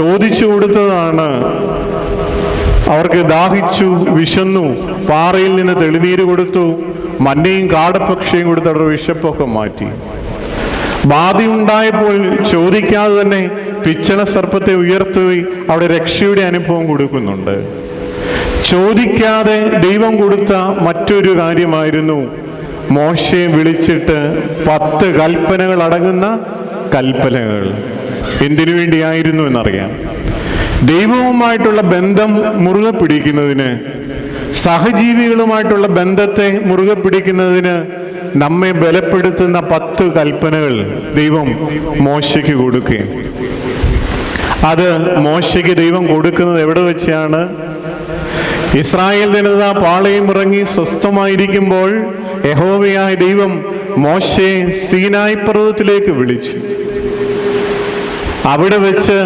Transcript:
ചോദിച്ചു കൊടുത്തതാണ്. അവർക്ക് ദാഹിച്ചു വിശന്നു പാറയിൽ നിന്ന് തെളിനീര് കൊടുത്തു മഞ്ഞയും കാടപ്പക്ഷിയും കൊടുത്ത് അവരുടെ വിശപ്പൊക്കെ മാറ്റി. ബാധയുണ്ടായപ്പോൾ ചോദിക്കാതെ തന്നെ പിച്ചള സർപ്പത്തെ ഉയർത്തുകയും അവിടെ രക്ഷയുടെ അനുഭവം കൊടുക്കുന്നുണ്ട്. ചോദിക്കാതെ ദൈവം കൊടുത്ത മറ്റൊരു കാര്യമായിരുന്നു. മോശയെ വിളിച്ചിട്ട് പത്ത് കൽപ്പനകൾ അടങ്ങുന്ന കൽപ്പനകൾ. എന്തിനു വേണ്ടിയായിരുന്നു എന്നറിയാം. ദൈവവുമായിട്ടുള്ള ബന്ധം മുറുകെ പിടിക്കുന്നതിന് സഹജീവികളുമായിട്ടുള്ള ബന്ധത്തെ മുറുകെ പിടിക്കുന്നതിന് നമ്മെ ബലപ്പെടുത്തുന്ന പത്ത് കൽപ്പനകൾ ദൈവം മോശയ്ക്ക് കൊടുക്കുകയും. അത് മോശയ്ക്ക് ദൈവം കൊടുക്കുന്നത് എവിടെ വെച്ചാണ്? ഇസ്രായേൽ ജനത പാളയം ഇറങ്ങി സ്വസ്ഥമായിരിക്കുമ്പോൾ യഹോവയായ ദൈവം മോശയെ സീനായ് പർവതത്തിലേക്ക് വിളിച്ചു. അവിടെ വെച്ച്